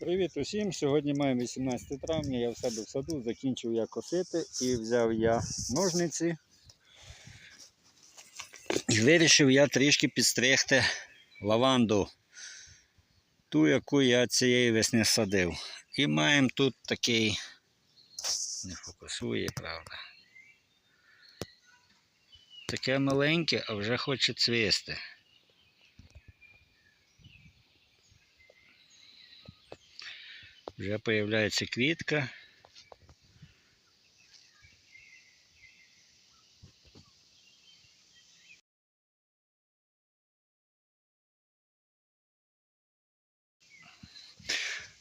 Привіт усім! Сьогодні маємо 18 травня, я в себе в саду закінчив я косити і взяв я ножниці. Вирішив я трішки підстригти лаванду, ту, яку я цієї весни садив. І маємо тут такий, не фокусує, правда. Таке маленьке, а вже хоче цвісти. Вже появляється квітка.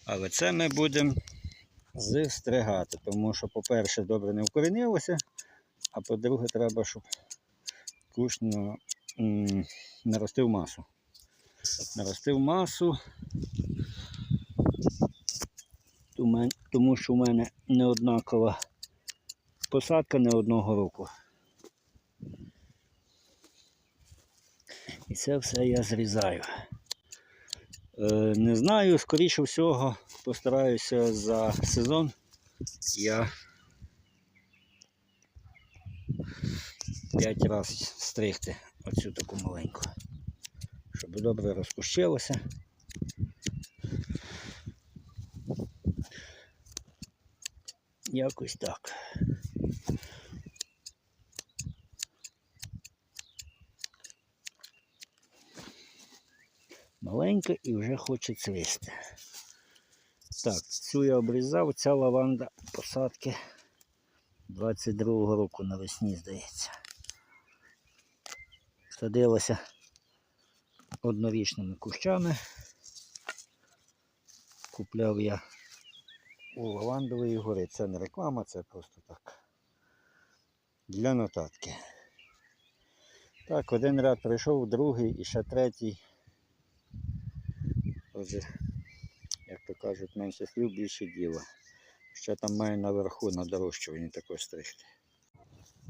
Але це ми будемо зстригати, тому що, по-перше, добре не вкоренилося, а по-друге, треба, щоб кущ наростив масу. Наростив масу, тому що в мене не однакова посадка не одного року. І це все я зрізаю. Е, не знаю, скоріше всього, постараюся за сезон я 5 разів стригти оцю таку маленьку, щоб добре розпущилося. Якось так. Маленька і вже хоче цвісти. Так, цю я обрізав, ця лаванда посадки 22-го року навесні, здається. Садилася однорічними кущами. Купляв я у Лавандової гори. Це не реклама, це просто так. Для нотатки. Так, один ряд прийшов, другий і ще третій. Отже, як то кажуть, менше слів, більше діла. Ще там має наверху на дорощуванні також стригти.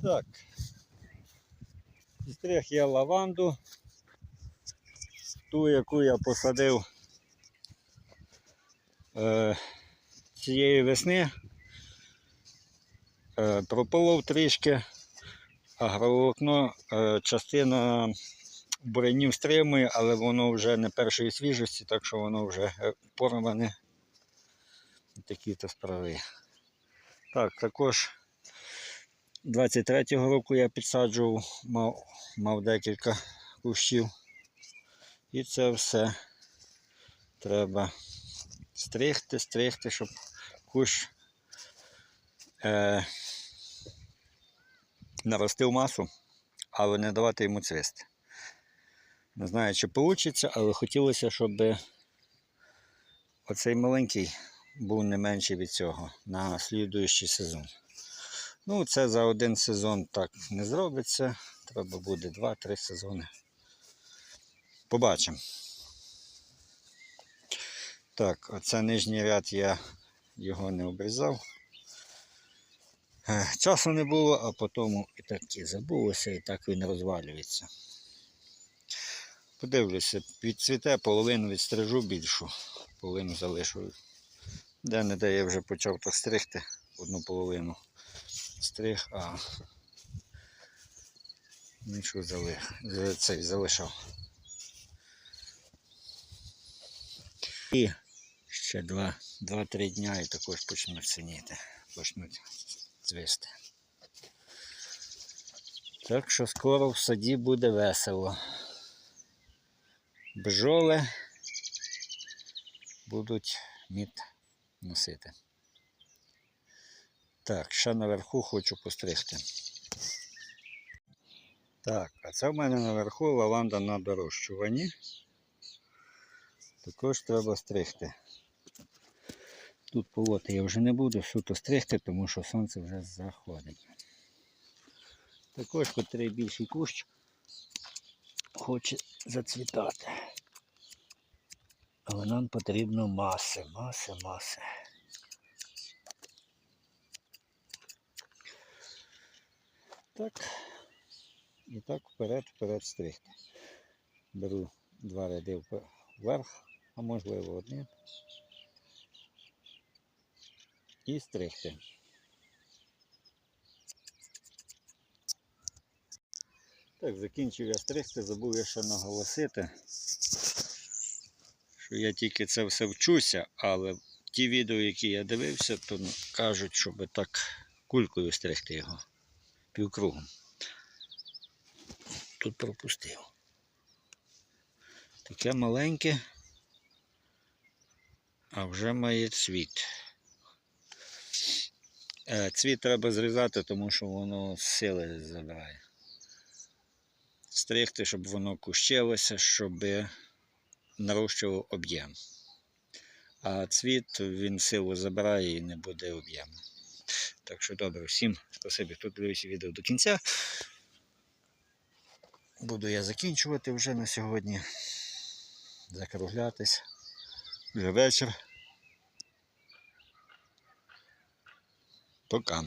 Так. Стриг я лаванду. Ту, яку я посадив. Е, цієї весни е, прополов трішки, агроволокно, е, частина бурянів стримує, але воно вже не першої свіжості, так що воно вже е, порване. Такі то справи. Так, також 23-го року я підсаджував, мав, мав декілька кущів. І це все треба стригти, стригти, щоб кущ е, наростив масу, але не давати йому цвісти. Не знаю, чи вийде, але хотілося, щоб оцей маленький був не менший від цього на слідуючий сезон. Ну, це за один сезон так не зробиться. Треба буде 2-3 сезони. Побачимо. Так, оце нижній ряд я його не обрізав. Е, Часу не було, а потім і так і забулося, і так він розвалюється. Подивлюся, відцвіте, половину відстрижу більшу, половину залишу. Де не де я вже почав так стригти одну половину. Стриг, а іншу залих, залишав. І ще 2-3 дня і також почнуть синіти, почнуть цвісти. Так що скоро в саді буде весело. Бджоли будуть мід носити. Так, ще наверху хочу постригти. Так, а це в мене наверху лаванда на дорощуванні. Також треба стригти. Тут полоти я вже не буду суто стригти, тому що сонце вже заходить. Також котрий більший кущ хоче зацвітати. Але нам потрібно маси, маси, маси. Так. І так вперед, вперед стригти. Беру два ряди вверх, а можливо один. І стригти. Так, закінчив я стригти, забув я ще наголосити, що я тільки це все вчуся, але ті відео, які я дивився, то кажуть, щоб так кулькою стригти його півкругом. Тут пропустив. Таке маленьке, а вже має цвіт. Е, Цвіт треба зрізати, тому що воно сили забирає. Стригти, щоб воно кущилося, щоб нарощував об'єм. А цвіт він силу забирає і не буде об'єму. Так що добре, всім спасибі, хто дивився відео до кінця. Буду я закінчувати вже на сьогодні. Закруглятись. Вже вечір. Пока.